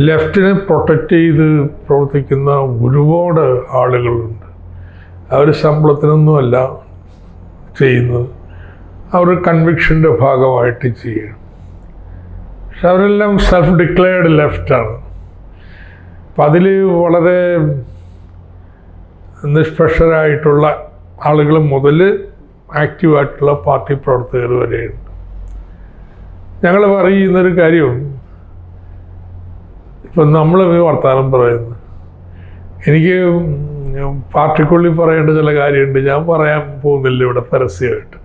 ലെഫ്റ്റിനെ protect ചെയ്ത് പ്രവർത്തിക്കുന്ന ഒരുപാട് ആളുകളുണ്ട്. അവർ ശമ്പളത്തിനൊന്നുമല്ല ചെയ്യുന്നത്. അവർ കൺവിക്ഷന്റെ ഭാഗമായിട്ട് ചെയ്യണം. പക്ഷെ അവരെല്ലാം സെൽഫ് ഡിക്ലെയർഡ് ലെഫ്റ്റാണ്. അപ്പം അതിൽ വളരെ നിഷ്പക്ഷരായിട്ടുള്ള ആളുകൾ മുതൽ ആക്റ്റീവായിട്ടുള്ള പാർട്ടി പ്രവർത്തകർ വരെയുണ്ട്. ഞങ്ങൾ പറയുന്നൊരു കാര്യം ഇപ്പം നമ്മൾ വർത്തമാനം പറയുന്നു. എനിക്ക് പാർട്ടിക്കുള്ളിൽ പറയേണ്ട ചില കാര്യമുണ്ട്. ഞാൻ പറയാൻ പോകുന്നില്ല ഇവിടെ പരസ്യമായിട്ട്.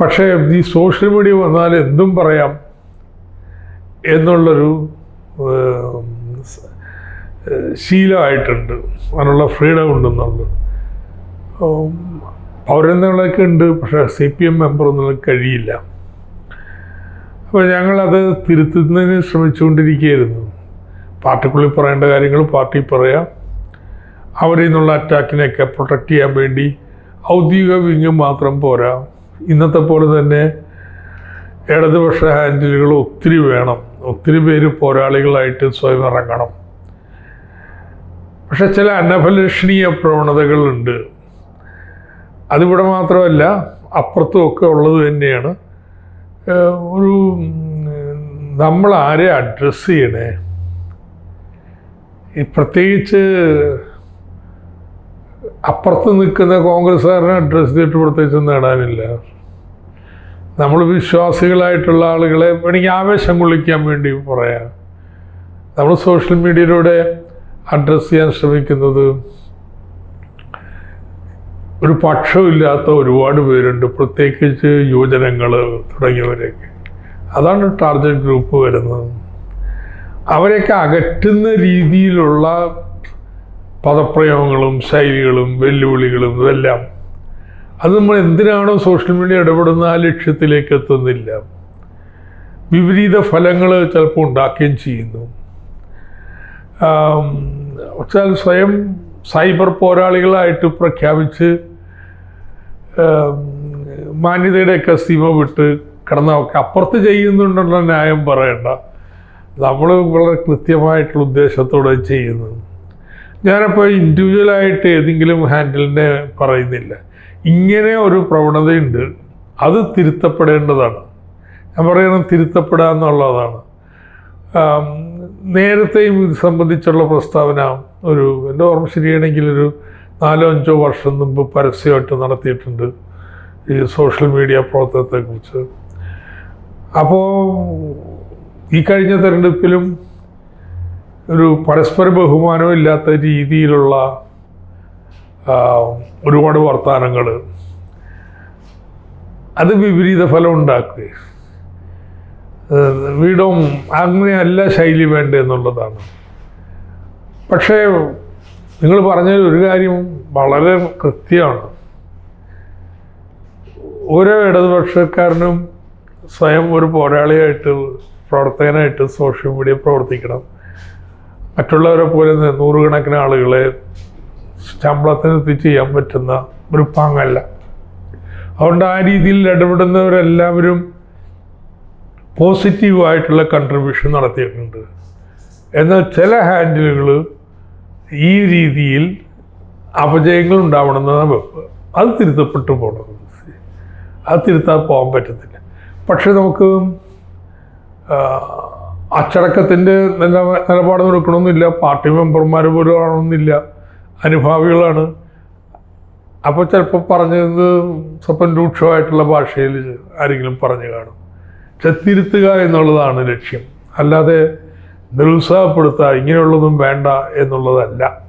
പക്ഷേ ഈ സോഷ്യൽ മീഡിയ വന്നാൽ എന്തും പറയാം എന്നുള്ളൊരു ശീലമായിട്ടുണ്ട്. അതിനുള്ള ഫ്രീഡം ഉണ്ടെന്നുള്ളത്. പൗരന്മാരൊക്കെ ഉണ്ട് പക്ഷേ സി പി എം മെമ്പർ ഒന്നും കഴിയില്ല. അപ്പോൾ ഞങ്ങളത് തിരുത്തുന്നതിന് ശ്രമിച്ചുകൊണ്ടിരിക്കുകയായിരുന്നു. പാർട്ടിക്കുള്ളിൽ പറയേണ്ട കാര്യങ്ങൾ പാർട്ടി പറയാം. അവരിൽ നിന്നുള്ള അറ്റാക്കിനെയൊക്കെ പ്രൊട്ടക്റ്റ് ചെയ്യാൻ വേണ്ടി ഔദ്യോഗിക വിങ് മാത്രം പോരാ. ഇന്നത്തെ പോലെ തന്നെ ഇടതുപക്ഷ ഹാൻഡിലുകൾ ഒത്തിരി വേണം. ഒത്തിരി പേര് പോരാളികളായിട്ട് സ്വയം ഇറങ്ങണം. പക്ഷെ ചില അനഭലഷണീയ പ്രവണതകളുണ്ട്. അതിവിടെ മാത്രമല്ല അപ്പുറത്തുമൊക്കെ ഉള്ളത് തന്നെയാണ്. ഒരു നമ്മൾ ആരെ അഡ്രസ്സ് ചെയ്യണേ. ഈ പ്രത്യേകിച്ച് അപ്പുറത്ത് നിൽക്കുന്ന കോൺഗ്രസ്സുകാരനെ അഡ്രസ്സ് ചെയ്തിട്ട് പ്രത്യേകിച്ച് നേടാനില്ല നമ്മൾ വിശ്വാസികളായിട്ടുള്ള ആളുകളെ വേണമെങ്കിൽ ആവേശം കൊള്ളിക്കാൻ വേണ്ടി പറയാം. നമ്മൾ സോഷ്യൽ മീഡിയയിലൂടെ അഡ്രസ്സ് ചെയ്യാൻ ശ്രമിക്കുന്നത് ഒരു പക്ഷമില്ലാത്ത ഒരുപാട് പേരുണ്ട്. പ്രത്യേകിച്ച് യുവജനങ്ങൾ തുടങ്ങിയവരെയൊക്കെ അതാണ് ടാർഗറ്റ് ഗ്രൂപ്പ് വരുന്നത്. അവരെയൊക്കെ അകറ്റുന്ന രീതിയിലുള്ള പദപ്രയോഗങ്ങളും ശൈലികളും വെല്ലുവിളികളും ഇതെല്ലാം. അത് നമ്മൾ എന്തിനാണോ സോഷ്യൽ മീഡിയ ഇടപെടുന്ന ആ ലക്ഷ്യത്തിലേക്ക് എത്തുന്നില്ല. വിപരീത ഫലങ്ങൾ ചിലപ്പോൾ ഉണ്ടാക്കുകയും ചെയ്യുന്നു. വെച്ചാൽ സ്വയം സൈബർ പോരാളികളായിട്ട് പ്രഖ്യാപിച്ച് മാന്യതയുടെയൊക്കെ സീമ വിട്ട് കിടന്നൊക്കെ അപ്പുറത്ത് ചെയ്യുന്നുണ്ടെന്ന ന്യായം പറയണ്ട. നമ്മൾ വളരെ കൃത്യമായിട്ടുള്ള ഉദ്ദേശത്തോടെ ചെയ്യുന്നു ഞാനപ്പോൾ ഇൻഡിവിജ്വലായിട്ട് ഏതെങ്കിലും ഹാൻഡിലിനെ പറയുന്നില്ല. ഇങ്ങനെ ഒരു പ്രവണതയുണ്ട്. അത് തിരുത്തപ്പെടേണ്ടതാണ്. ഞാൻ പറയണം തിരുത്തപ്പെടുക എന്നുള്ളതാണ്. നേരത്തെയും ഇത് സംബന്ധിച്ചുള്ള പ്രസ്താവന ഒരു എന്റെ ഓർമ്മ ശരിയാണെങ്കിൽ ഒരു നാലോ അഞ്ചോ വർഷം മുമ്പ് പരസ്യമായിട്ട് നടത്തിയിട്ടുണ്ട് ഈ സോഷ്യൽ മീഡിയ പ്രവർത്തനത്തെക്കുറിച്ച്. അപ്പോൾ ഈ കഴിഞ്ഞ തെരഞ്ഞെടുപ്പിലും ഒരു പരസ്പര ബഹുമാനം ഇല്ലാത്ത രീതിയിലുള്ള ഒരുപാട് വർത്തമാനങ്ങൾ അത് വിപരീത ഫലം ഉണ്ടാക്കുകയും വീടും അങ്ങനെയല്ല ശൈലി വേണ്ട എന്നുള്ളതാണ്. പക്ഷേ നിങ്ങൾ പറഞ്ഞ ഒരു കാര്യം വളരെ കൃത്യമാണ്. ഓരോ ഇടതുപക്ഷക്കാരനും സ്വയം ഒരു പോരാളിയായിട്ട് പ്രവർത്തകനായിട്ട് സോഷ്യൽ മീഡിയ പ്രവർത്തിക്കണം. മറ്റുള്ളവരെ പോലെ നൂറുകണക്കിന് ആളുകളെ ശമ്പളത്തിന് എത്തിച്ച് ചെയ്യാൻ പറ്റുന്ന ഒരു പാങ്ങല്ല. അതുകൊണ്ട് ആ രീതിയിൽ ഇടപെടുന്നവരെല്ലാവരും പോസിറ്റീവായിട്ടുള്ള കൺട്രിബ്യൂഷൻ നടത്തിയിട്ടുണ്ട്. എന്നാൽ ചില ഹാൻഡിലുകൾ ഈ രീതിയിൽ അപജയങ്ങൾ ഉണ്ടാവണമെന്നാണ് വെപ്പ് അത് തിരുത്തപ്പെട്ടു പോകണം അത് തിരുത്താൻ പോകാൻ പറ്റത്തില്ല. പക്ഷെ നമുക്ക് അച്ചടക്കത്തിന്റെ നില നിലപാട് എടുക്കണമെന്നില്ല പാർട്ടി മെമ്പർമാർ പോലും ആണെന്നില്ല അനുഭാവികളാണ്. അപ്പോൾ ചിലപ്പോൾ പറഞ്ഞത് സ്വപ്നം രൂക്ഷമായിട്ടുള്ള ഭാഷയിൽ ആരെങ്കിലും പറഞ്ഞു കാണും. പക്ഷെ തിരുത്തുക എന്നുള്ളതാണ് ലക്ഷ്യം. അല്ലാതെ നിരുത്സാഹപ്പെടുത്തുക ഇങ്ങനെയുള്ളതും വേണ്ട എന്നുള്ളതല്ല.